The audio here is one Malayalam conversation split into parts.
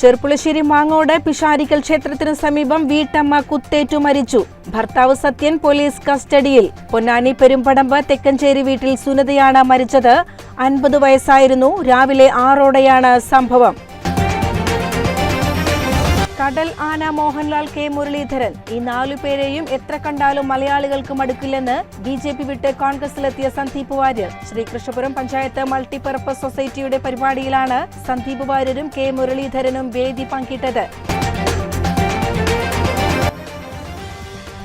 ചെർപ്പുളശ്ശേരി മാങ്ങോട് പിഷാരിക്കൽ ക്ഷേത്രത്തിന് സമീപം വീട്ടമ്മ കുത്തേറ്റു മരിച്ചു. ഭർത്താവ് സത്യൻ പോലീസ് കസ്റ്റഡിയിൽ. പൊന്നാനി പെരുമ്പടമ്പ് തെക്കഞ്ചേരി വീട്ടിൽ സുനതയാണ് മരിച്ചത്. അൻപത് വയസ്സായിരുന്നു. രാവിലെ ആറോടെയാണ് സംഭവം. കടൽ ആന മോഹൻലാൽ കെ മുരളീധരൻ. ഈ നാലു പേരെയും എത്ര കണ്ടാലും മലയാളികൾക്ക് മടുക്കില്ലെന്ന് ബി ജെ പി വിട്ട് കോൺഗ്രസിലെത്തിയ സന്ദീപ് വാര്യർ. ശ്രീകൃഷ്ണപുരം പഞ്ചായത്ത് മൾട്ടിപർപ്പസ് സൊസൈറ്റിയുടെ പരിപാടിയിലാണ് സന്ദീപ് വാര്യരും കെ മുരളീധരനും വേദി പങ്കിട്ടത്.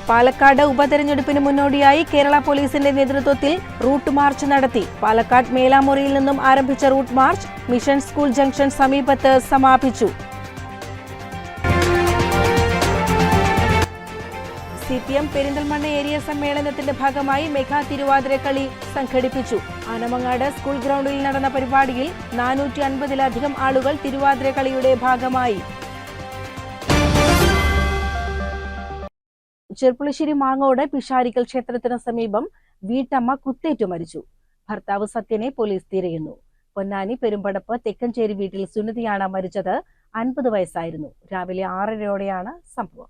പാലക്കാട് ഉപതെരഞ്ഞെടുപ്പിന് മുന്നോടിയായി കേരള പോലീസിന്റെ നേതൃത്വത്തിൽ റൂട്ട് മാർച്ച് നടത്തി. പാലക്കാട് മേലാമുറിയിൽ നിന്നും ആരംഭിച്ച route march mission school junction സമീപത്ത് സമാപിച്ചു. C P M Perinthalmanna area സമ്മേളനത്തിന്റെ ഭാഗമായി മെഗാ തിരുവാതിരക്കളി സംഘടിപ്പിച്ചു. ആനമങ്ങാട് സ്കൂൾ ഗ്രൗണ്ടിൽ നടന്ന പരിപാടിയിൽ നാനൂറ്റി അൻപതിലധികം ആളുകൾ തിരുവാതിരക്കളിയുടെ ഭാഗമായി. ചെർപ്പുളശ്ശേരി മാങ്ങോട് പിഷാരിക്കൽ ക്ഷേത്രത്തിന് സമീപം വീട്ടമ്മ കുത്തേറ്റു മരിച്ചു. ഭർത്താവ് സത്യനെ പോലീസ് തിരയുന്നു. പൊന്നാനി പെരുമ്പടപ്പ് തെക്കഞ്ചേരി വീട്ടിൽ സുനിതയാണ് മരിച്ചത്. അൻപത് വയസ്സായിരുന്നു. രാവിലെ ആറരയോടെയാണ് സംഭവം.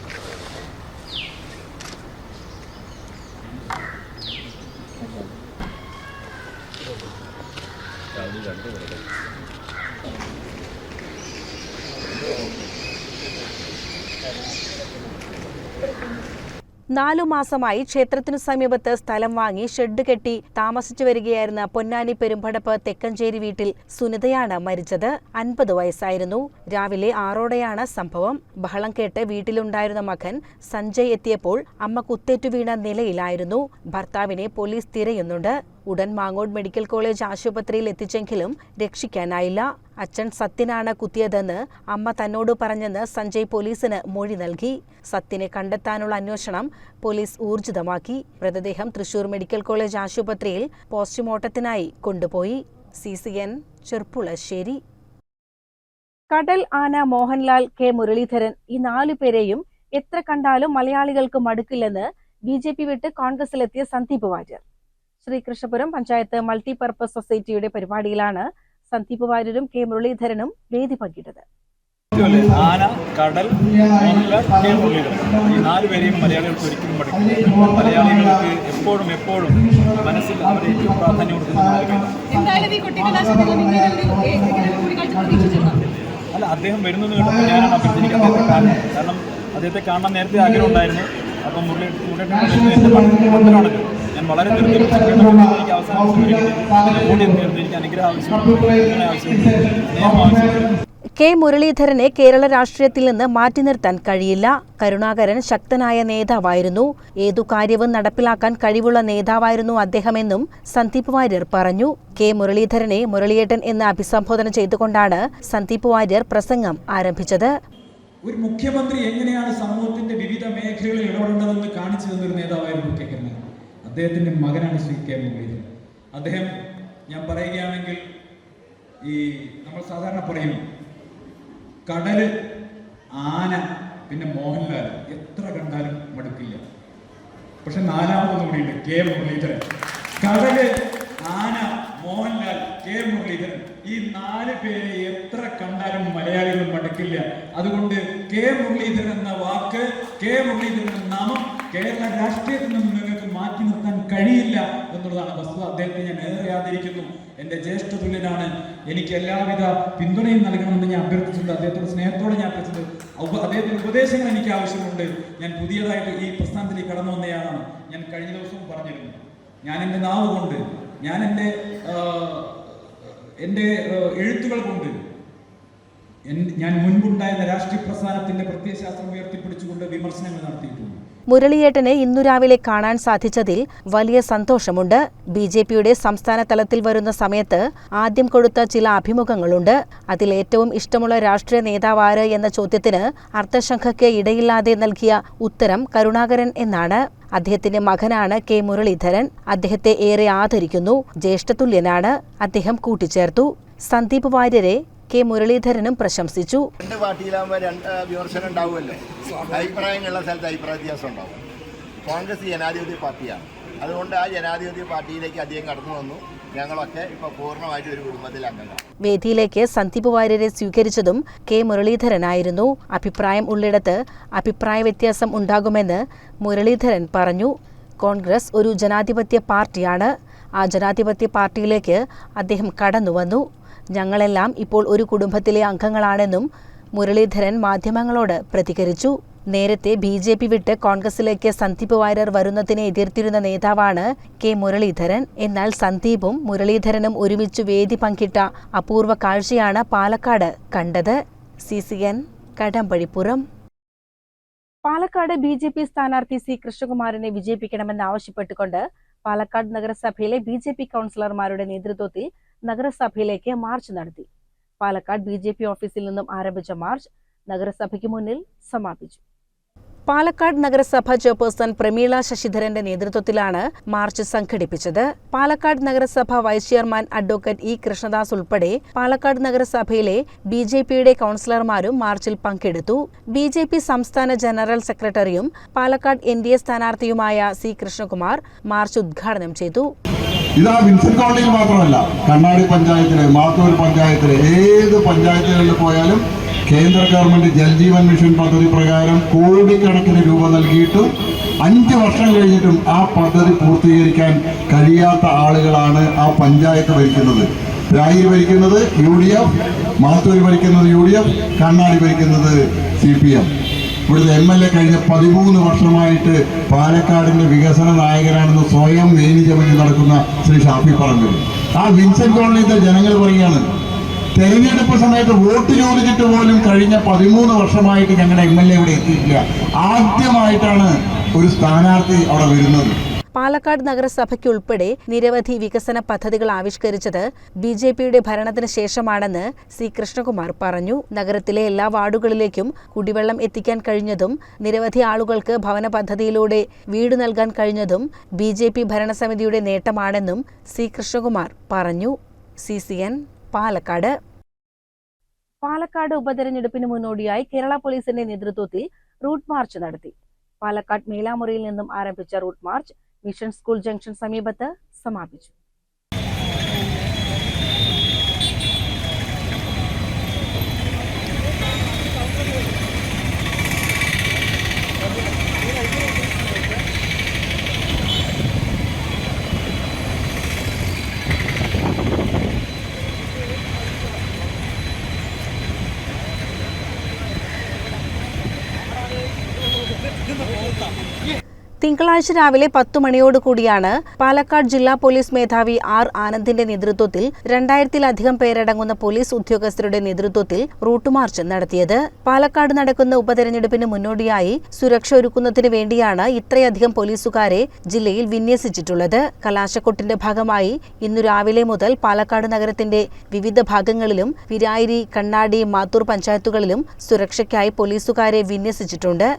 നാലു മാസമായി ക്ഷേത്രത്തിനു സമീപത്ത് സ്ഥലം വാങ്ങി ഷെഡ് കെട്ടി താമസിച്ചു വരികയായിരുന്ന പൊന്നാനി പെരുമ്പടപ്പ് തെക്കഞ്ചേരി വീട്ടിൽ സുനിതയാണ് മരിച്ചത്. അൻപത് വയസ്സായിരുന്നു. രാവിലെ ആറോടെയാണ് സംഭവം. ബഹളം കേട്ട് വീട്ടിലുണ്ടായിരുന്ന മകൻ സഞ്ജയ് എത്തിയപ്പോൾ അമ്മ കുത്തേറ്റു വീണ നിലയിലായിരുന്നു. ഭർത്താവിനെ പോലീസ് തിരയുന്നുണ്ട്. ഉടൻ മാങ്ങോട് മെഡിക്കൽ കോളേജ് ആശുപത്രിയിൽ എത്തിച്ചെങ്കിലും രക്ഷിക്കാനായില്ല. അച്ഛൻ സത്യനാണ് കുത്തിയതെന്ന് അമ്മ തന്നോട് പറഞ്ഞെന്ന് സഞ്ജയ് പോലീസിന് മൊഴി നൽകി. സത്യനെ കണ്ടെത്താനുള്ള അന്വേഷണം പോലീസ് ഊർജിതമാക്കി. മൃതദേഹം തൃശൂർ മെഡിക്കൽ കോളേജ് ആശുപത്രിയിൽ പോസ്റ്റ്മോർട്ടത്തിനായി കൊണ്ടുപോയി. C C N Cherpulassery. കടൽ ആന മോഹൻലാൽ കെ മുരളീധരൻ ഈ നാലു പേരെയും എത്ര കണ്ടാലും മലയാളികൾക്ക് മടുക്കില്ലെന്ന് ബി ജെ പി വിട്ട് കോൺഗ്രസിലെത്തിയ സന്ദീപ് വാര്യർ. ശ്രീകൃഷ്ണപുരം പഞ്ചായത്ത് മൾട്ടിപർപ്പസ് സൊസൈറ്റിയുടെ പരിപാടിയിലാണ് സന്ദീപ് വാര്യരും കെ മുരളീധരനും വേദി പങ്കിട്ടത്. ആന കടൽ കെ മുരളീധരൻ. ഈ നാല് പേരെയും മലയാളികൾക്ക് ഒരിക്കലും പഠിക്കും മലയാളികൾക്ക് എപ്പോഴും എപ്പോഴും മനസ്സിൽ അവർ ഏറ്റവും പ്രാധാന്യം കൊടുക്കുന്ന അല്ല അദ്ദേഹം വരുന്നത് കേട്ടപ്പോൾ ഞാനാണ് അഭ്യർത്ഥിക്കാൻ കാരണം കാരണം അദ്ദേഹത്തെ കാണാൻ നേരത്തെ ആഗ്രഹം ഉണ്ടായിരുന്നു. അപ്പം മുരളി മുരളി എന്റെ മണ്ഡലമാണല്ലോ ഞാൻ വളരെ എനിക്ക് അവസാനം എനിക്ക് അനുഗ്രഹം ആവശ്യമുണ്ട് കെ മുരളീധരനെ കേരള രാഷ്ട്രീയത്തിൽ നിന്ന് മാറ്റി നിർത്താൻ കഴിയില്ല. കരുണാകരൻ ശക്തനായ നേതാവായിരുന്നു. ഏതു കാര്യവും നടപ്പിലാക്കാൻ കഴിവുള്ള നേതാവായിരുന്നു അദ്ദേഹമെന്നും സന്ദീപ് വാര്യർ പറഞ്ഞു. കെ മുരളീധരനെ മുരളിയേട്ടൻ എന്ന് അഭിസംബോധന ചെയ്തുകൊണ്ടാണ് സന്ദീപ് വാര്യർ പ്രസംഗം ആരംഭിച്ചത്. ഒരു മുഖ്യമന്ത്രി എങ്ങനെയാണ് സമൂഹത്തിന്റെ വിവിധ മേഖലകളിൽ ഇടപെടേണ്ടതെന്ന് കാണിച്ചു തന്നൊരു നേതാവായിരുന്നു കെ കരുണാകരൻ അദ്ദേഹത്തിന്റെ മകനാണ് ശ്രീ കെ മുരളീധരൻ. അദ്ദേഹം ഞാൻ പറയുകയാണെങ്കിൽ ഈ നമ്മൾ സാധാരണ പറയും കടൽ ആന പിന്നെ മോഹൻലാൽ എത്ര കണ്ടാലും മടുക്കില്ല. പക്ഷെ നാലാമതൊന്നും കൂടിയുണ്ട് കെ മുരളീധരൻ. കടൽ ആന മോഹൻലാൽ കെ മുരളീധരൻ ഈ നാല് പേരെ എത്ര കണ്ടാലും മലയാളികൾ മടുക്കില്ല. അതുകൊണ്ട് കെ മുരളീധരൻ എന്ന വാക്ക് കെ മുരളീധരൻ എന്ന നാമം കേരള രാഷ്ട്രീയത്തിൽ നിന്ന് മാറ്റി നിർത്താൻ കഴിയില്ല എന്നുള്ളതാണ് വസ്തുത. അദ്ദേഹത്തെ ഞാൻ ഏറെ ആദരിക്കുന്നു. എന്റെ ജ്യേഷ്ഠ തുല്യനാണ്. എനിക്ക് എല്ലാവിധ പിന്തുണയും നൽകണമെന്ന് ഞാൻ അഭ്യർത്ഥിച്ചിട്ടുണ്ട്. അദ്ദേഹത്തോട് സ്നേഹത്തോടെ ഞാൻ അഭ്യർത്ഥിച്ചത് അദ്ദേഹത്തിന്റെ ഉപദേശങ്ങൾ എനിക്ക് ആവശ്യമുണ്ട്. ഞാൻ പുതിയതായിട്ട് ഈ പ്രസ്ഥാനത്തിലേക്ക് കടന്നു വന്നയാളാണ്. ഞാൻ കഴിഞ്ഞ ദിവസവും പറഞ്ഞിരുന്നു. ഞാൻ എന്റെ നാവ് കൊണ്ട് ഞാൻ എന്റെ എന്റെ എഴുത്തുകൾ കൊണ്ട് ഞാൻ മുൻപുണ്ടായിരുന്ന രാഷ്ട്രീയ പ്രസ്ഥാനത്തിന്റെ പ്രത്യയശാസ്ത്രം ഉയർത്തിപ്പിടിച്ചുകൊണ്ട് വിമർശനങ്ങൾ നടത്തിയിട്ടുണ്ട്. മുരളിയേട്ടനെ ഇന്നു രാവിലെ കാണാൻ സാധിച്ചതിൽ വലിയ സന്തോഷമുണ്ട്. ബി ജെ പിയുടെ സംസ്ഥാന തലത്തിൽ വരുന്ന സമയത്ത് ആദ്യം കൊടുത്ത ചില അഭിമുഖങ്ങളുണ്ട്. അതിൽ ഏറ്റവും ഇഷ്ടമുള്ള രാഷ്ട്രീയ നേതാവാര് എന്ന ചോദ്യത്തിന് അർത്ഥശങ്കയ്ക്ക് ഇടയില്ലാതെ നൽകിയ ഉത്തരം കരുണാകരൻ എന്നാണ്. അദ്ദേഹത്തിന്റെ മകനാണ് കെ മുരളീധരൻ. അദ്ദേഹത്തെ ഏറെ ആദരിക്കുന്നു. ജ്യേഷ്ഠതുല്യനാണ് അദ്ദേഹം കൂട്ടിച്ചേർത്തു. സന്ദീപ് വാര്യരെ കെ മുരളീധരനും പ്രശംസിച്ചു. രണ്ട് പാർട്ടിയിലാകുമ്പോൾ രണ്ട് വിമർശനം ഉണ്ടാവുമല്ലോ. അഭിപ്രായങ്ങളുള്ള സ്ഥലത്ത് അഭിപ്രായ വ്യത്യാസം ഉണ്ടാവും. കോൺഗ്രസ് ജനാധിപത്യ പാർട്ടിയാണ്. അതുകൊണ്ട് ആ ജനാധിപത്യ പാർട്ടിയിലേക്ക് അദ്ദേഹം കടന്നു വന്നു. ഞങ്ങളൊക്കെ ഇപ്പോൾ പൂർണമായിട്ട് ഒരു കുടുംബത്തിൽ അംഗങ്ങളാണ്. വേദിയിലേക്ക് സന്ദീപ് വാര്യരെ സ്വീകരിച്ചതും കെ മുരളീധരനായിരുന്നു. അഭിപ്രായം ഉള്ളിടത്ത് അഭിപ്രായ വ്യത്യാസം ഉണ്ടാകുമെന്ന് മുരളീധരൻ പറഞ്ഞു. കോൺഗ്രസ് ഒരു ജനാധിപത്യ പാർട്ടിയാണ്. ആ ജനാധിപത്യ പാർട്ടിയിലേക്ക് അദ്ദേഹം കടന്നുവന്നു ഞങ്ങളെല്ലാം ഇപ്പോൾ ഒരു കുടുംബത്തിലെ അംഗങ്ങളാണെന്നും മുരളീധരൻ മാധ്യമങ്ങളോട് പ്രതികരിച്ചു. നേരത്തെ ബി ജെ പി വിട്ട് കോൺഗ്രസിലേക്ക് സന്ദീപ് വാര്യർ വരുന്നതിനെ എതിർത്തിരുന്ന നേതാവാണ് കെ മുരളീധരൻ. എന്നാൽ സന്ദീപും മുരളീധരനും ഒരുമിച്ച് വേദി പങ്കിട്ട അപൂർവ കാഴ്ചയാണ് പാലക്കാട് കണ്ടത്. C C N Kadampazhipuram. Palakkad B J P സ്ഥാനാർത്ഥി സി കൃഷ്ണകുമാറിനെ വിജയിപ്പിക്കണമെന്ന് ആവശ്യപ്പെട്ടുകൊണ്ട് പാലക്കാട് നഗരസഭയിലെ ബി ജെ പി കൗൺസിലർമാരുടെ നേതൃത്വത്തിൽ നഗരസഭയിലേക്ക് മാർച്ച് നടത്തി. പാലക്കാട് ബി ഓഫീസിൽ നിന്നും ആരംഭിച്ച മാർച്ച് നഗരസഭയ്ക്ക് മുന്നിൽ സമാപിച്ചു. പാലക്കാട് നഗരസഭ ചെയർപേഴ്സൺ പ്രമീള ശശിധരന്റെ നേതൃത്വത്തിലാണ് മാർച്ച് സംഘടിപ്പിച്ചത്. പാലക്കാട് നഗരസഭ vice chairman advocate E Krishnadas ഉൾപ്പെടെ പാലക്കാട് നഗരസഭയിലെ ബി ജെ പിയുടെ കൌൺസിലർമാരും മാർച്ചിൽ പങ്കെടുത്തു. ബി ജെ പി സംസ്ഥാന ജനറൽ സെക്രട്ടറിയും പാലക്കാട് എൻ ഡി എ സ്ഥാനാർത്ഥിയുമായ സി കൃഷ്ണകുമാർ മാർച്ച് ഉദ്ഘാടനം ചെയ്തു. ഇതാ വിൻസെന്റ് കൗണ്ടിയിൽ മാത്രമല്ല കണ്ണാടി പഞ്ചായത്തിലെ മാത്തൂർ പഞ്ചായത്തിലെ ഏത് പഞ്ചായത്തുകളിൽ പോയാലും കേന്ദ്ര ഗവൺമെന്റ് ജൽജീവൻ മിഷൻ പദ്ധതി പ്രകാരം കോടിക്കണക്കിന് രൂപ നൽകിയിട്ടും അഞ്ച് വർഷം കഴിഞ്ഞിട്ടും ആ പദ്ധതി പൂർത്തീകരിക്കാൻ കഴിയാത്ത ആളുകളാണ് ആ പഞ്ചായത്ത് ഭരിക്കുന്നത്. രായി ഭരിക്കുന്നത് യു ഡി എഫ് മാത്തൂർ ഭരിക്കുന്നത് യു ഡി എഫ് കണ്ണാടി ഭരിക്കുന്നത് സി പി എം. ഇവിടുത്തെ എം എൽ എ കഴിഞ്ഞ പതിമൂന്ന് വർഷമായിട്ട് പാലക്കാടിന്റെ വികസന നായകനാണെന്ന് സ്വയം വേലി ചമഞ്ഞ് നടക്കുന്ന ശ്രീ ഷാഫി പറഞ്ഞു ആ വിൻസെന്റ് കോളനിയിലെ ജനങ്ങൾ പറയുകയാണ് തെരഞ്ഞെടുപ്പ് സമയത്ത് വോട്ട് ചോദിച്ചിട്ട് പോലും കഴിഞ്ഞ പതിമൂന്ന് വർഷമായിട്ട് ഞങ്ങളുടെ എം എൽ എ ഇവിടെ എത്തിയിട്ടില്ല. ആദ്യമായിട്ടാണ് ഒരു സ്ഥാനാർത്ഥി അവിടെ വരുന്നത്. പാലക്കാട് നഗരസഭയ്ക്കുൾപ്പെടെ നിരവധി വികസന പദ്ധതികൾ ആവിഷ്കരിച്ചത് ബി ജെ പിയുടെ ഭരണത്തിന് ശേഷമാണെന്ന് സി കൃഷ്ണകുമാർ പറഞ്ഞു. നഗരത്തിലെ എല്ലാ വാർഡുകളിലേക്കും കുടിവെള്ളം എത്തിക്കാൻ കഴിഞ്ഞതും നിരവധി ആളുകൾക്ക് ഭവന പദ്ധതിയിലൂടെ വീട് നൽകാൻ കഴിഞ്ഞതും ബി ജെ പി ഭരണസമിതിയുടെ നേട്ടമാണെന്നും സി കൃഷ്ണകുമാർ പറഞ്ഞു. C C N Palakkad. Palakkad ഉപതെരഞ്ഞെടുപ്പിന് മുന്നോടിയായി കേരള പോലീസിന്റെ നേതൃത്വത്തിൽ റൂട്ട് മാർച്ച് നടത്തി. പാലക്കാട് മേലാമുറിയിൽ നിന്നും ആരംഭിച്ച route march mission school junction സമീപത്ത് സമാപിച്ചു. തിങ്കളാഴ്ച രാവിലെ പത്തു മണിയോടുകൂടിയാണ് പാലക്കാട് ജില്ലാ പോലീസ് മേധാവി ആർ ആനന്ദിന്റെ നേതൃത്വത്തിൽ രണ്ടായിരത്തിലധികം പേരടങ്ങുന്ന പോലീസ് ഉദ്യോഗസ്ഥരുടെ നേതൃത്വത്തിൽ റൂട്ട് മാർച്ച് നടത്തിയത്. പാലക്കാട് നടക്കുന്ന ഉപതെരഞ്ഞെടുപ്പിന് മുന്നോടിയായി സുരക്ഷ ഒരുക്കുന്നതിന് വേണ്ടിയാണ് ഇത്രയധികം പോലീസുകാരെ ജില്ലയിൽ വിന്യസിച്ചിട്ടുള്ളത്. കലാശക്കൊട്ടിന്റെ ഭാഗമായി ഇന്നു രാവിലെ മുതൽ പാലക്കാട് നഗരത്തിന്റെ വിവിധ ഭാഗങ്ങളിലും വിരായിരി കണ്ണാടി മാത്തൂർ പഞ്ചായത്തുകളിലും സുരക്ഷയ്ക്കായി പോലീസുകാരെ വിന്യസിച്ചിട്ടുണ്ട്.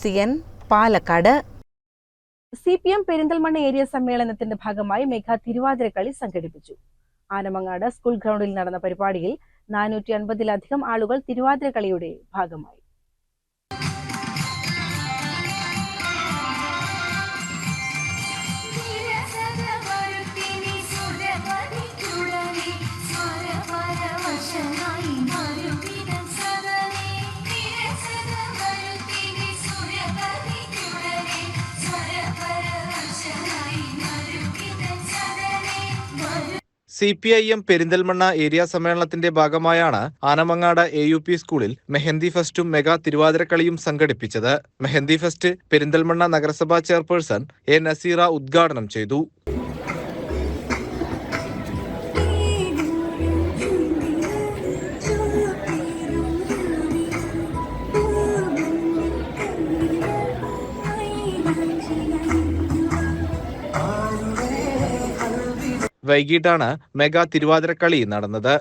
C N Palakkad. C P M Perinthalmanna area സമ്മേളനത്തിന്റെ ഭാഗമായി മെഗാ തിരുവാതിരക്കളി സംഘടിപ്പിച്ചു. ആനമങ്ങാട് സ്കൂൾ ഗ്രൗണ്ടിൽ നടന്ന പരിപാടിയിൽ നാനൂറ്റി അൻപതിലധികം ആളുകൾ തിരുവാതിരക്കളിയുടെ ഭാഗമായി. C P I M Perinthalmanna area സമ്മേളനത്തിന്റെ ഭാഗമായാണ് ആനമങ്ങാട് എ യു പി സ്കൂളിൽ മെഹന്തി ഫെസ്റ്റും മെഗാ തിരുവാതിരക്കളിയും സംഘടിപ്പിച്ചത്. മെഹന്തി ഫെസ്റ്റ് പെരിന്തൽമണ്ണ നഗരസഭാ ചെയർപേഴ്സൺ എ നസീറ ഉദ്ഘാടനം ചെയ്തു. വൈകിട്ടാണ് മെഗാ തിരുവാതിരക്കളി നടന്നത്.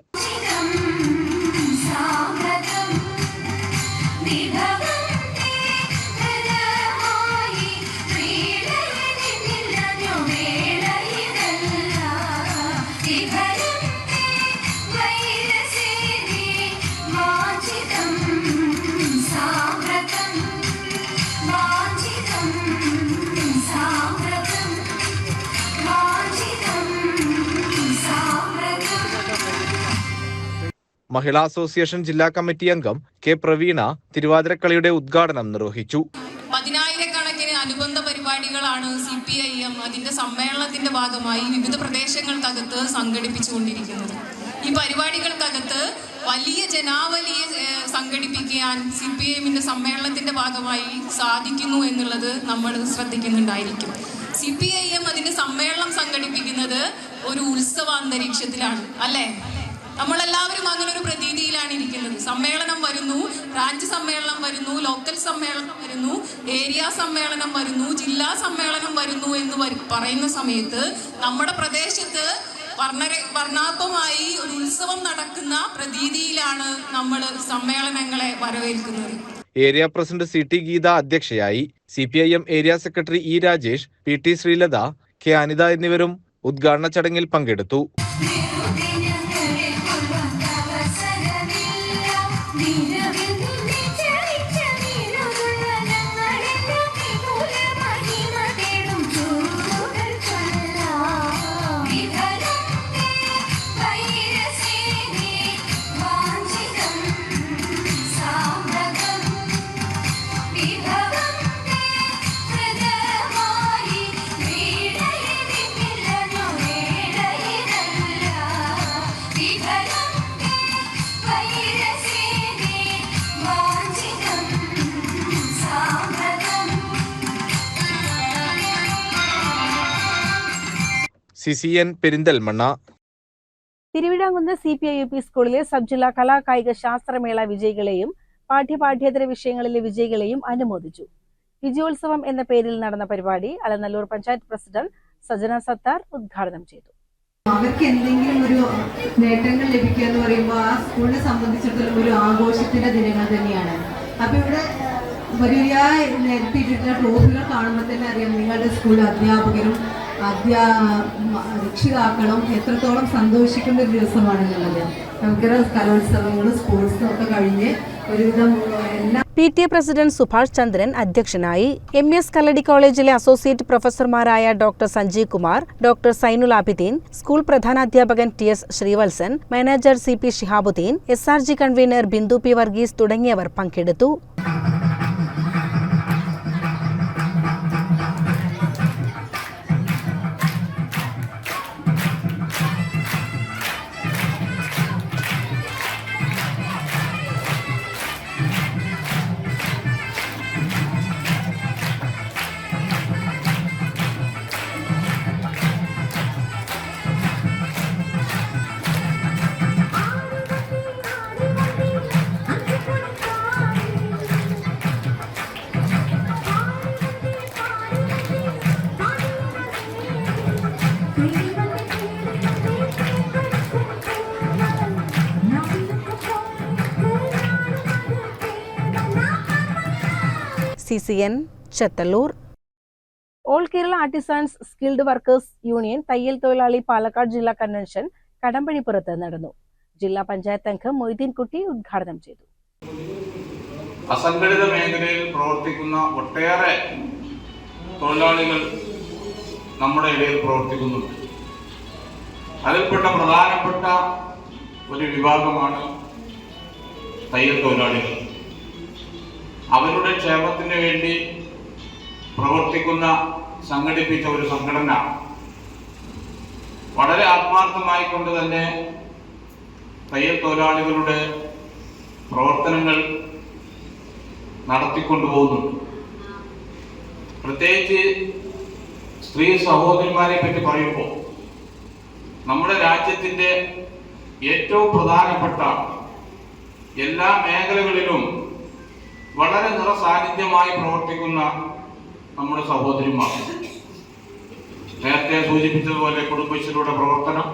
മഹിളാ അസോസിയേഷൻ ജില്ലാ കമ്മിറ്റി അംഗം കെ പ്രവീണ തിരുവാതിരക്കളിയുടെ ഉദ്ഘാടനം നിർവഹിച്ചു. പതിനായിരക്കണക്കിന് അനുബന്ധ പരിപാടികളാണ് സി പി ഐ എം അതിന്റെ സമ്മേളനത്തിന്റെ ഭാഗമായി വിവിധ പ്രദേശങ്ങൾക്കകത്ത് സംഘടിപ്പിച്ചുകൊണ്ടിരിക്കുന്നത്. ഈ പരിപാടികൾക്കകത്ത് വലിയ ജനാവലിയെ സംഘടിപ്പിക്കാൻ സി പി എമ്മിന്റെ സമ്മേളനത്തിന്റെ ഭാഗമായി സാധിക്കുന്നു എന്നുള്ളത് നമ്മൾ ശ്രദ്ധിക്കുന്നുണ്ടായിരിക്കും. സി പി ഐ എം അതിന്റെ സമ്മേളനം സംഘടിപ്പിക്കുന്നത് ഒരു ഉത്സവാന്തരീക്ഷത്തിലാണ് അല്ലേ? നമ്മളെല്ലാവരും അങ്ങനെ ഒരു പ്രതീതിയിലാണ് ഇരിക്കുന്നത്. സമ്മേളനം വരുന്നു ബ്രാഞ്ച് സമ്മേളനം വരുന്നു ലോക്കൽ സമ്മേളനം വരുന്നു ഏരിയ സമ്മേളനം വരുന്നു ജില്ലാ സമ്മേളനം വരുന്നു എന്ന് പറയുന്ന സമയത്ത് നമ്മുടെ പ്രദേശത്ത് വർണ വർണാത്മമായി ഒരു ഉത്സവം നടക്കുന്ന പ്രതീതിയിലാണ് നമ്മൾ സമ്മേളനങ്ങളെ വരവേൽക്കുന്നത്. Area president C T Geetha അധ്യക്ഷയായി C P I M area secretary E Rajesh P T Sreelatha K Anitha എന്നിവരും ഉദ്ഘാടന ചടങ്ങിൽ പങ്കെടുത്തു. entender C C N Perinthalmanna. Thiruvithamkunnu C P I U P സ്കൂളിലെ സബ് ജില്ലാ കലാ കായിക ശാസ്ത്രമേള വിജയികളെയും പാഠ്യപാഠ്യേതര വിഷയങ്ങളിലെ വിജയികളെയും അനുമോദിച്ചു. വിജയോത്സവം എന്ന പേരിൽ നടന്ന പരിപാടി അലനല്ലൂർ പഞ്ചായത്ത് പ്രസിഡന്റ് സജന സത്താർ ഉദ്ഘാടനം ചെയ്തു. അവർക്ക് എന്തെങ്കിലും ഒരു നേട്ടങ്ങൾ ലഭിക്കുക എന്ന് പറയുമ്പോൾ ആ സ്കൂളിനെ സംബന്ധിച്ചിടത്തോളം ഒരു ആഘോഷത്തിന്റെ ദിനങ്ങൾ തന്നെയാണ്. അപ്പൊ ഇവിടെ വലിയ നിരത്തിയിട്ടുള്ള ട്രോഫികൾ കാണുമ്പോൾ തന്നെ അറിയാം നിങ്ങളുടെ സ്കൂളിലെ അധ്യാപകരും അധ്യാ രക്ഷിതാക്കളും എത്രത്തോളം സന്തോഷിക്കുന്ന ഒരു ദിവസമാണെന്നുള്ളത്. നമുക്കറിയാം കലോത്സവങ്ങളും സ്പോർട്സും ഒക്കെ കഴിഞ്ഞ് ഒരുവിധം എല്ലാ P T A president Subhash Chandran അധ്യക്ഷനായി M S Kalladi college associate പ്രൊഫസർമാരായ doctor Sanjeev Kumar doctor Zainul Abideen school പ്രധാനാധ്യാപകൻ T S Sreevalsan manager C P Shihabuddeen S R G convener Bindu P Varghese തുടങ്ങിയവർ പങ്കെടുത്തു. C C N Chethallur. All Kerala artisans skilled workers union തയ്യൽ തൊഴിലാളി പാലക്കാട് ജില്ലാ കൺവെൻഷൻ കടമ്പഴിപ്പുറത്ത് നടന്നു. ജില്ലാ പഞ്ചായത്ത് അംഗം മൊയ്തീൻകുട്ടി ഉദ്ഘാടനം ചെയ്തു. അസംഘടിത മേഖലയിൽ പ്രവർത്തിക്കുന്ന ഒട്ടേറെ തൊഴിലാളികൾ നമ്മുടെ ഇടയിൽ പ്രവർത്തിക്കുന്നുണ്ട്. അതിൽപ്പെട്ട പ്രധാനപ്പെട്ട ഒരു വിഭാഗമാണ് തയ്യൽ തൊഴിലാളികൾ. അവരുടെ ക്ഷേമത്തിന് വേണ്ടി പ്രവർത്തിക്കുന്ന സംഘടിപ്പിച്ച ഒരു സംഘടന. വളരെ ആത്മാർത്ഥമായി കൊണ്ട് തന്നെ തയ്യൽ തൊഴിലാളികളുടെ പ്രവർത്തനങ്ങൾ നടത്തിക്കൊണ്ടുപോകുന്നുണ്ട്. പ്രത്യേകിച്ച് സ്ത്രീ സഹോദരിമാരെ പറ്റി പറയുമ്പോൾ നമ്മുടെ രാജ്യത്തിന്റെ ഏറ്റവും പ്രധാനപ്പെട്ട എല്ലാ മേഖലകളിലും വളരെ നിറസാന്നിധ്യമായി പ്രവർത്തിക്കുന്ന നമ്മുടെ സഹോദരിമാർ. നേരത്തെ സൂചിപ്പിച്ചതുപോലെ കുടുംബശ്രീയുടെ പ്രവർത്തനം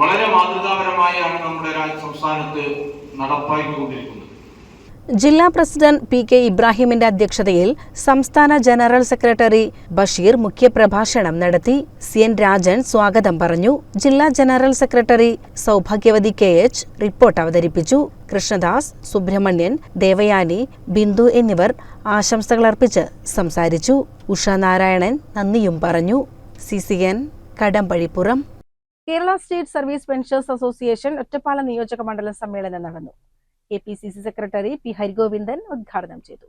വളരെ മാതൃകാപരമായാണ് നമ്മുടെ രാജ്യ സംസ്ഥാനത്ത് നടപ്പാക്കിക്കൊണ്ടിരിക്കുന്നത്. ജില്ലാ പ്രസിഡന്റ് പി കെ ഇബ്രാഹിമിന്റെ അധ്യക്ഷതയിൽ സംസ്ഥാന ജനറൽ സെക്രട്ടറി ബഷീർ മുഖ്യപ്രഭാഷണം നടത്തി സി എൻ രാജൻ സ്വാഗതം പറഞ്ഞു. ജില്ലാ general secretary Saubhagyavathi K H report അവതരിപ്പിച്ചു. കൃഷ്ണദാസ് സുബ്രഹ്മണ്യൻ ദേവയാനി ബിന്ദു എന്നിവർ ആശംസകൾ അർപ്പിച്ച് സംസാരിച്ചു. ഉഷ നാരായണൻ നന്ദിയും പറഞ്ഞു. C C N Kadampazhipuram. Kerala state service pensions association Ottapalam നിയോജക മണ്ഡലം സമ്മേളനം നടന്നു. K P C C secretary P Harigovindan ഉദ്ഘാടനം ചെയ്തു.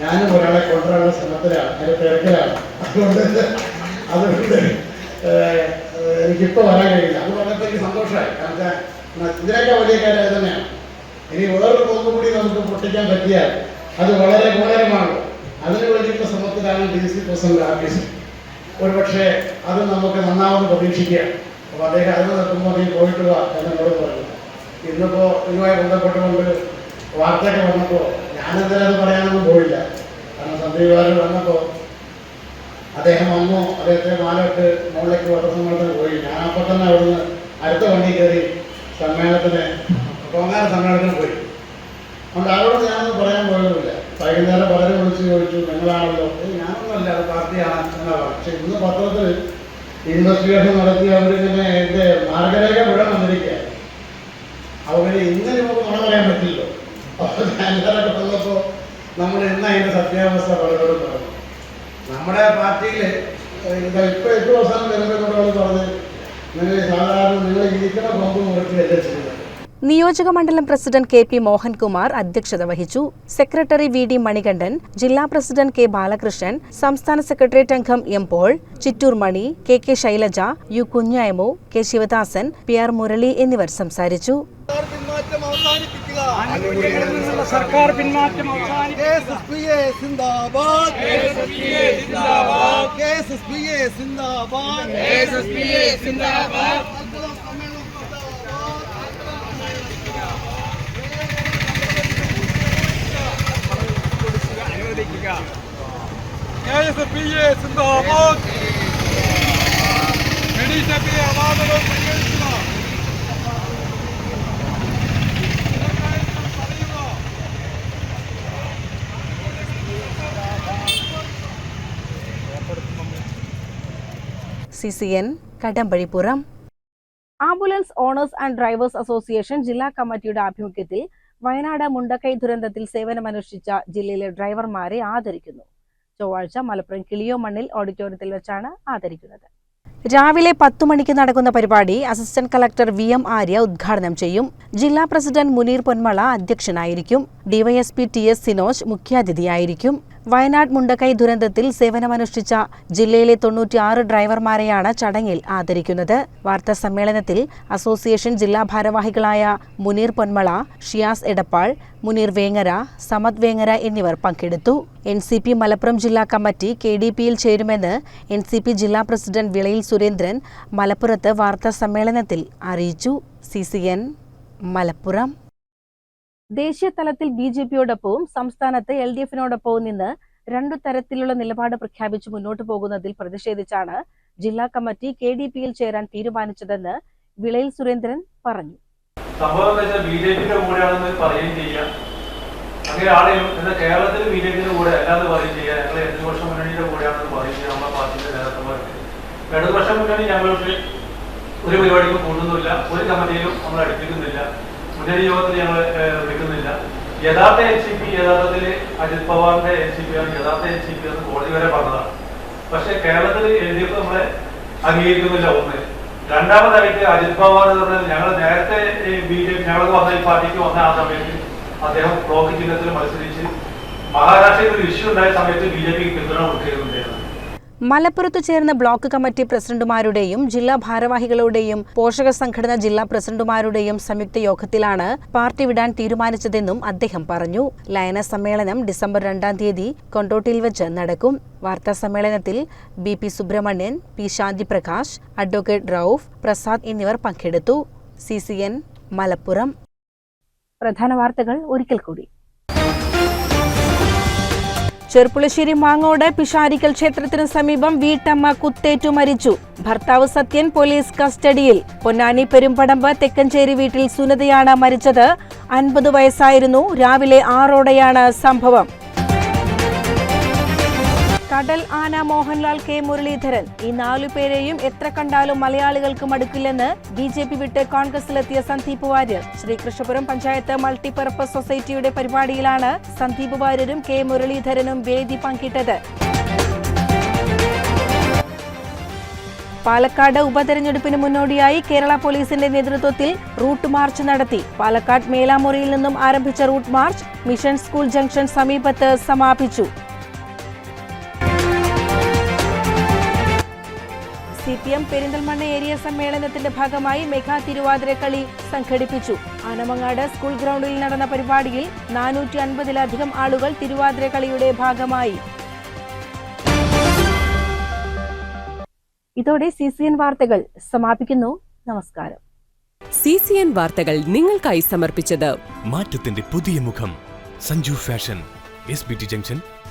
ഞാനും വരാൻ കഴിയില്ല. അത് പറഞ്ഞപ്പോൾ എനിക്ക് സന്തോഷമായി. കാരണം വെച്ചാൽ ഇതിനൊക്കെ വലിയ കാര്യം തന്നെയാണ്. ഇനി വേറൊരു പോകും കൂടി നമുക്ക് പൊട്ടിക്കാൻ പറ്റിയാൽ അത് വളരെ ഗുണകരമാണ് അതിനു വേണ്ടിയിട്ടുള്ള ശ്രമത്തിലാണ് ഡി സി പ്രസിഡന്റ് ആഫീസ് ഒരുപക്ഷെ അത് നമുക്ക് നന്നാവുമെന്ന് പ്രതീക്ഷിക്കുകയാണ്. അപ്പോൾ അദ്ദേഹം അത് നിൽക്കുമ്പോൾ നീ പോയിട്ട് വാ എന്നോട് പറഞ്ഞു. ഇന്നിപ്പോൾ ഇതുമായി ബന്ധപ്പെട്ടുകൊണ്ട് വാർത്തയൊക്കെ വന്നപ്പോൾ ഞാനെന്തായാലും അത് പറയാനൊന്നും പോയില്ല. കാരണം സന്ദീപാരൻ വന്നപ്പോൾ അദ്ദേഹം വന്നു അദ്ദേഹത്തെ മാലയിട്ട് മുകളിലേക്ക് വട്ടസമ്മേളനത്തിന് പോയി. ഞാൻ അപ്പോൾ തന്നെ അവിടുന്ന് അടുത്ത വണ്ടി കയറി സമ്മേളനത്തിന് കോങ്ങാര സമ്മേളനത്തിന് പോയി. അതുകൊണ്ട് ആരോട് ഞാനൊന്നും പറയാൻ പോയതുമില്ല. വൈകുന്നേരം പലരും വിളിച്ച് ചോദിച്ചു നിങ്ങളാണല്ലോ? ഞാനൊന്നുമല്ല അത് പാർട്ടിയാണ് എന്നാണ് പക്ഷേ ഇന്ന് പത്രത്തിൽ ഇൻവെസ്റ്റിഗേഷൻ നടത്തി അവർ ഇങ്ങനെ എന്റെ മാർഗരേഖ വിടാൻ വന്നിരിക്കുകയാണ്. അവർ ഇന്ന് നമുക്ക് മണം പറയാൻ പറ്റില്ലല്ലോ. എല്ലാവരൊക്കെ വന്നപ്പോൾ നമ്മൾ ഇന്ന് അതിന്റെ സത്യാവസ്ഥ പലരോടും പറഞ്ഞു. നമ്മുടെ പാർട്ടിയിൽ ഇതാ ഇപ്പോൾ ഏറ്റവും അവസാനം വരുമ്പോൾ പറഞ്ഞ് നിങ്ങൾ സാധാരണ നിങ്ങൾ ഇരിക്കുന്ന പമ്പ് മുറിക്കുകയല്ല ചെയ്യുന്നത്? നിയോജക മണ്ഡലം പ്രസിഡന്റ് കെ പി മോഹൻകുമാർ അധ്യക്ഷത വഹിച്ചു. സെക്രട്ടറി വി ഡി മണികണ്ഠൻ ജില്ലാ പ്രസിഡന്റ് കെ ബാലകൃഷ്ണൻ സംസ്ഥാന സെക്രട്ടേറിയറ്റ് അംഗം M Paul Chittur Mani K K Shailaja U Kunhayamu K Sivadasan P R Murali എന്നിവർ സംസാരിച്ചു. സർക്കാർ പിന്മാറ്റം C C N Kadampazhipuram. Ambulance owners and drivers association ജില്ലാ കമ്മിറ്റിയുടെ ആഭിമുഖ്യത്തിൽ വയനാട് മുണ്ടക്കൈ ദുരന്തത്തിൽ സേവനമനുഷ്ഠിച്ച ജില്ലയിലെ ഡ്രൈവർമാരെ ആദരിക്കുന്നു. ചൊവ്വാഴ്ച മലപ്പുറം കിളിയോ മണ്ണിൽ ഓഡിറ്റോറിയത്തിൽ വെച്ചാണ് ആദരിക്കുന്നത്. രാവിലെ പത്തു മണിക്ക് നടക്കുന്ന പരിപാടി assistant collector V M Arya ഉദ്ഘാടനം ചെയ്യും. ജില്ലാ പ്രസിഡന്റ് മുനീർ പൊന്മള അധ്യക്ഷനായിരിക്കും. ഡിവൈഎസ്പി ടി എസ് സിനോജ് മുഖ്യാതിഥിയായിരിക്കും. വയനാട് മുണ്ടക്കൈ ദുരന്തത്തിൽ സേവനമനുഷ്ഠിച്ച ജില്ലയിലെ തൊണ്ണൂറ്റിയാറ് ഡ്രൈവർമാരെയാണ് ചടങ്ങിൽ ആദരിക്കുന്നത്. വാർത്താ സമ്മേളനത്തിൽ അസോസിയേഷൻ ജില്ലാ ഭാരവാഹികളായ മുനീർ പൊന്മള ഷിയാസ് എടപ്പാൾ മുനീർ വേങ്ങര സമദ് വേങ്ങര എന്നിവർ പങ്കെടുത്തു. എൻ സി പി മലപ്പുറം ജില്ലാ കമ്മിറ്റി കെ ഡി പിയിൽ ചേരുമെന്ന് എൻ സി പി ജില്ലാ പ്രസിഡന്റ് വിളയിൽ സുരേന്ദ്രൻ മലപ്പുറത്ത് വാർത്താ സമ്മേളനത്തിൽ അറിയിച്ചു. സി സി എൻ മലപ്പുറം ദേശീയ തലത്തിൽ ബി ജെ പിയോടൊപ്പവും സംസ്ഥാനത്ത് എൽ ഡി എഫിനോടൊപ്പവും നിന്ന് രണ്ടു തരത്തിലുള്ള നിലപാട് പ്രഖ്യാപിച്ച് മുന്നോട്ടു പോകുന്നതിൽ പ്രതിഷേധിച്ചാണ് ജില്ലാ കമ്മിറ്റി കെ ഡി പിയിൽ ചേരാൻ തീരുമാനിച്ചതെന്ന് വിളയിൽ സുരേന്ദ്രൻ പറഞ്ഞു. സംഭവം ബി ജെ പിയുടെ കൂടെയാണെന്ന് പറയുകയും ചെയ്യാം. അങ്ങനെ ആളെയും എന്നാൽ കേരളത്തിൽ ബി ജെ പിയുടെ കൂടെ അല്ലാതെ പറയുകയും ചെയ്യുക ഞങ്ങൾ ഇടതുപക്ഷ മുന്നണിയുടെ കൂടെയാണെന്ന് പറയും ചെയ്യുക നമ്മുടെ പാർട്ടിയുടെ നേതാക്കന്മാർക്ക് ഇടതുപക്ഷ മുന്നണി ഞങ്ങൾക്ക് ഒരു പരിപാടിക്കും കൂടുന്നില്ല ഒരു കമ്മിറ്റിയിലും നമ്മൾ അടുപ്പിക്കുന്നില്ല. മുന്നണി യോഗത്തിൽ ഞങ്ങൾ എടുക്കുന്നില്ല യഥാർത്ഥ എൻ സി പി യഥാർത്ഥത്തിൽ അജിത് പവാറിന്റെ എൻ സി പി ആണ്. യഥാർത്ഥ എൻ സി പി എന്ന് കോടതി വരെ പറഞ്ഞതാണ്. പക്ഷെ കേരളത്തിൽ എൽ ഡി എഫ് നമ്മളെ അംഗീകരിക്കുന്നില്ല ഒന്ന്. രണ്ടാമതായിട്ട് അജിത് പവാർ എന്ന് പറഞ്ഞാൽ ഞങ്ങൾ നേരത്തെ ബി ജെ പി ഞങ്ങൾ വന്ന ഈ പാർട്ടിക്ക് വന്ന ആ സമയത്ത് അദ്ദേഹം ബ്ലോക്ക് ചിഹ്നത്തിൽ മത്സരിച്ച് മഹാരാഷ്ട്രയിൽ ഒരു ഇഷ്യൂ ഉണ്ടായ സമയത്ത് ബി ജെ പിക്ക് പിന്തുണ കൊടുക്കുകയുണ്ടായിരുന്നു മലപ്പുറത്ത് ചേർന്ന ബ്ലോക്ക് കമ്മിറ്റി പ്രസിഡന്റുമാരുടെയും ജില്ലാ ഭാരവാഹികളുടെയും പോഷക സംഘടന ജില്ലാ പ്രസിഡന്റുമാരുടെയും സംയുക്ത യോഗത്തിലാണ് പാർട്ടി വിടാൻ തീരുമാനിച്ചതെന്നും അദ്ദേഹം പറഞ്ഞു. ലയന സമ്മേളനം ഡിസംബർ രണ്ടാം തീയതി കൊണ്ടോട്ടിയിൽ വെച്ച് നടക്കും. വാർത്താ സമ്മേളനത്തിൽ B P Subramanian P Shanthi Prakash advocate Rauf Prasad എന്നിവർ പങ്കെടുത്തു. C C N Malappuram. പ്രധാന വാർത്തകൾ ഒരിക്കൽ കൂടി. ചെർപ്പുളശ്ശേരി മാങ്ങോട് പിഷാരിക്കൽ ക്ഷേത്രത്തിന് സമീപം വീട്ടമ്മ കുത്തേറ്റു മരിച്ചു. ഭർത്താവ് സത്യൻ പോലീസ് കസ്റ്റഡിയിൽ. പൊന്നാനി പെരുമ്പടമ്പ് തെക്കഞ്ചേരി വീട്ടിൽ സുനതയാണ് മരിച്ചത്. അൻപത് വയസ്സായിരുന്നു. രാവിലെ ആറോടെയാണ് സംഭവം. കടൽ ആന മോഹൻലാൽ കെ മുരളീധരൻ. ഈ നാലു പേരെയും എത്ര കണ്ടാലും മലയാളികൾക്ക് മടുക്കില്ലെന്ന് ബി ജെ പി വിട്ട് കോൺഗ്രസിലെത്തിയ സന്ദീപ് വാര്യർ. ശ്രീകൃഷ്ണപുരം പഞ്ചായത്ത് മൾട്ടിപർപ്പസ് സൊസൈറ്റിയുടെ പരിപാടിയിലാണ് സന്ദീപ് വാര്യരും കെ മുരളീധരനും വേദി പങ്കിട്ടത്. പാലക്കാട് ഉപതെരഞ്ഞെടുപ്പിന് മുന്നോടിയായി കേരള പോലീസിന്റെ നേതൃത്വത്തിൽ റൂട്ട് മാർച്ച് നടത്തി. പാലക്കാട് മേലാമുറിയിൽ നിന്നും ആരംഭിച്ച route march mission school junction സമീപത്ത് സമാപിച്ചു. C P M Perinthalmanna area സമ്മേളനത്തിന്റെ ഭാഗമായി മെഗാ തിരുവാതിരക്കളി സംഘടിപ്പിച്ചു. ആനമങ്ങാട് സ്കൂൾ ഗ്രൗണ്ടിൽ നടന്ന പരിപാടിയിൽ നാനൂറ്റി അൻപതിലധികം ആളുകൾ തിരുവാതിരക്കളിയുടെ ഭാഗമായി. ഇതോടെ സി സി എൻ വാർത്തകൾ സമാപിക്കുന്നു. നമസ്കാരം. സി സി എൻ വാർത്തകൾ നിങ്ങൾക്കായി സമർപ്പിച്ചത് മാറ്റത്തിന്റെ പുതിയ മുഖം. Sanju fashion S B T junction